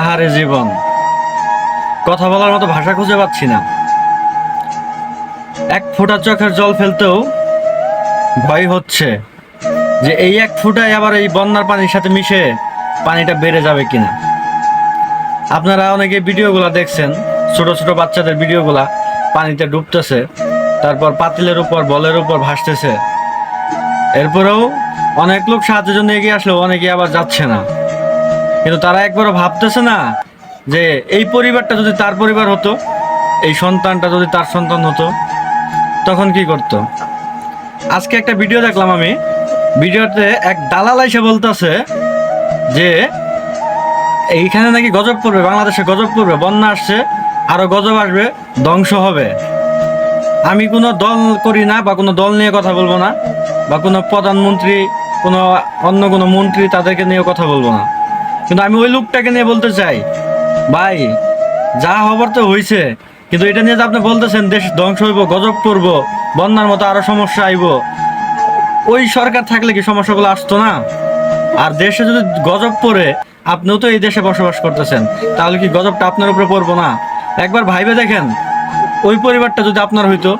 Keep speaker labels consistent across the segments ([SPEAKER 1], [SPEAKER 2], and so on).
[SPEAKER 1] আহারে জীবন। কথা বলার মতো ভাষা খুঁজে পাচ্ছি না। এক ফোঁটা চোখের জল ফেলতেও ভয় হচ্ছে যে এই এক ফুটায় আবার এই বন্যার পানির সাথে মিশে পানিটা বেড়ে যাবে কিনা। আপনারা অনেকে ভিডিওগুলো দেখছেন, ছোট ছোট বাচ্চাদের ভিডিওগুলা পানিতে ডুবতেছে, তারপর পাতিলের উপর, বলের উপর ভাসতেছে। এরপরেও অনেক লোক সাহায্যের জন্য এগিয়ে আসলেও অনেকে আবার যাচ্ছে না। কিন্তু তারা একবারও ভাবতেছে না যে এই পরিবারটা যদি তার পরিবার হতো, এই সন্তানটা যদি তার সন্তান হতো, তখন কি করতো? আজকে একটা ভিডিও দেখলাম আমি। ভিডিওতে এক দালাল এসে বলতেছে যে, এইখানে নাকি গজব পড়বে বাংলাদেশে গজব পড়বে বন্যা আসছে আরও গজব আসবে, ধ্বংস হবে। আমি কোনো দল করি না বা কোনো দল নিয়ে কথা বলব না, বা কোনো প্রধানমন্ত্রী, কোনো অন্য কোনো মন্ত্রী তাদেরকে নিয়ে কথা বলব না। কিন্তু আমি ওই লোকটাকে নিয়ে বলতে চাই। ভাই, যা হবার তো হয়েছে কিন্তু এটা নিয়ে যে আপনি বলতেছেন, দেশ ধ্বংস হইব, গজব পড়ব বন্যার মতো আরও সমস্যা আইব, ওই সরকার থাকলে কি সমস্যাগুলো আসতো না? আর দেশে যদি গজব পড়ে, আপনিও তো এই দেশে বসবাস করতেছেন, তাহলে কি গজবটা আপনার উপরে পড়ব না? একবার ভাইবে দেখেন, ওই পরিবারটা যদি আপনার হইতো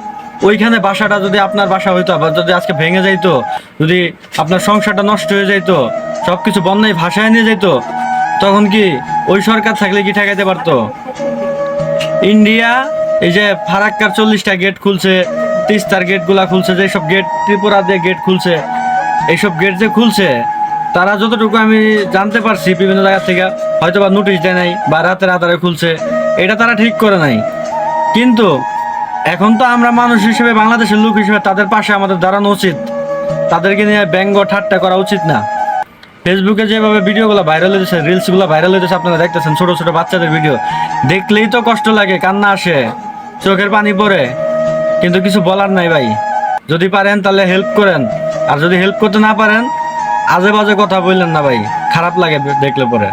[SPEAKER 1] ওইখানে বাসাটা যদি আপনার বাসা হইতো, আবার যদি আজকে ভেঙে যাইতো, যদি আপনার সংসারটা নষ্ট হয়ে যাইতো, সবকিছু বন্যায় ভাসায় নিয়ে যাইতো, তখন কি ওই সরকার থাকলে কি ঠেকাইতে পারতো? ইন্ডিয়া, এই যে ফারাক্কার চল্লিশটা গেট খুলছে, তিস্তার গেটগুলা খুলছে যে সব গেট ত্রিপুরা দিয়ে গেট খুলছে, এইসব গেট যে খুলছে, তারা যতটুকু আমি জানতে পারছি বিভিন্ন জায়গা থেকে হয়তো বা নোটিশ দেয় নাই বা রাতের আধারে খুলছে, এটা তারা ঠিক করে নাই। কিন্তু এখন তো আমরা মানুষ হিসেবে, বাংলাদেশের লোক হিসেবে তাদের পাশে আমাদের দাঁড়ানো উচিত। তাদেরকে নিয়ে ব্যঙ্গ ঠাট্টা করা উচিত না। ফেসবুকে যেভাবে ভিডিওগুলো ভাইরাল হয়েছে রিলসগুলো ভাইরাল হয়েছে আপনারা দেখতেছেন ছোট ছোট বাচ্চাদের ভিডিও। দেখলেই তো কষ্ট লাগে, কান্না আসে, চোখের পানি পড়ে। কিন্তু কিছু বলার নাই ভাই। যদি পারেন তাহলে হেল্প করেন। আর যদি হেল্প করতে না পারেন আজে বাজে কথা বললেন না ভাই। খারাপ লাগে দেখলে পরে।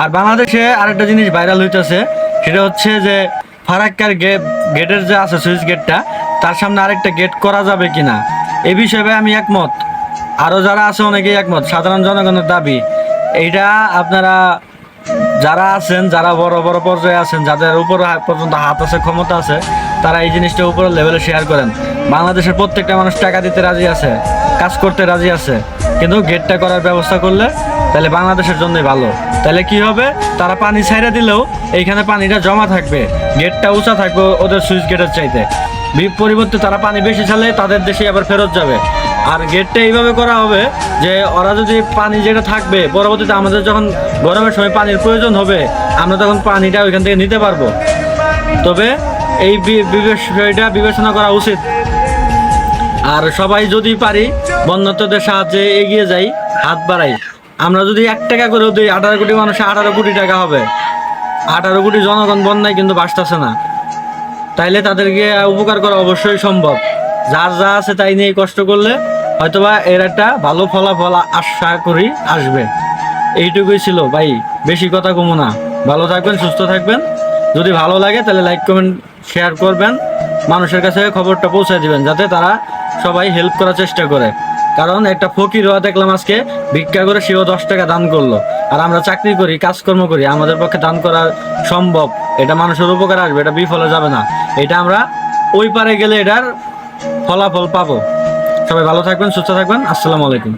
[SPEAKER 1] আর বাংলাদেশে আরেকটা জিনিস ভাইরাল হইতেছে, সেটা হচ্ছে যে ফারাক্কার গেট গেটের যে আছে সুইচ গেটটা, তার সামনে আরেকটা গেট করা যাবে কিনা? এ বিষয়ে আমি একমত। আরও যারা আছে অনেকেই একমত। সাধারণ জনগণের দাবি। এইটা আপনারা যারা আছেন, যারা বড় বড় পর্যায়ে আছেন, যাদের উপর পর্যন্ত হাত আছে, ক্ষমতা আছে, তারা এই জিনিসটা উপরের লেভেলে শেয়ার করেন। বাংলাদেশের প্রত্যেকটা মানুষ টাকা দিতে রাজি আছে। কাজ করতে রাজি আছে, কিন্তু গেটটা করার ব্যবস্থা করলে তাহলে বাংলাদেশের জন্যই ভালো। তাহলে কি হবে? তারা পানি ছাইড়ে দিলেও এইখানে পানিটা জমা থাকবে গেটটা উঁচা থাকবে ওদের সুইচ গেটের চাইতে। পরিবর্তে তারা পানি বেশি ছাড়লে তাদের দেশে আবার ফেরত যাবে। আর গেটটা এইভাবে করা হবে যে ওরা যদি পানি যেটা থাকবে, পরবর্তীতে আমাদের যখন গরমের সময় পানির প্রয়োজন হবে, আমরা তখন পানিটা ওইখান থেকে নিতে পারব। তবে এই বিষয়টা বিবেচনা করা উচিত। আর সবাই যদি পারি বন্যাত্মদের সাহায্যে এগিয়ে যাই, হাত বাড়াই। আমরা যদি এক টাকা করে দিই, আঠারো কোটি মানুষের আঠারো কোটি টাকা হবে। আঠারো কোটি জনগণ বন্যায় কিন্তু বাঁচতেছে না। তাইলে তাদেরকে উপকার করা অবশ্যই সম্ভব। যার যা আছে তাই নিয়ে কষ্ট করলে হয়তোবা এর একটা ভালো ফলাফল আশা করি আসবে। এইটুকুই ছিল। ভাই, বেশি কথা কমো না। ভালো থাকবেন, সুস্থ থাকবেন। যদি ভালো লাগে তাহলে লাইক কমেন্ট শেয়ার করবেন। মানুষের কাছে খবরটা পৌঁছে দিবেন, যাতে তারা সবাই হেল্প করার চেষ্টা করে। কারণ একটা ফকির হওয়া দেখলাম আজকে, ভিক্ষা করে সেও দশ টাকা দান করল। আর আমরা চাকরি করি, কাজকর্ম করি, আমাদের পক্ষে দান করা সম্ভব। এটা মানুষের উপকার আসবে, এটা বিফলে যাবে না। এটা আমরা ওই পারে গেলে এটার ফলাফল পাবো। সবাই ভালো থাকবেন, সুস্থ থাকবেন। আসসালামু আলাইকুম।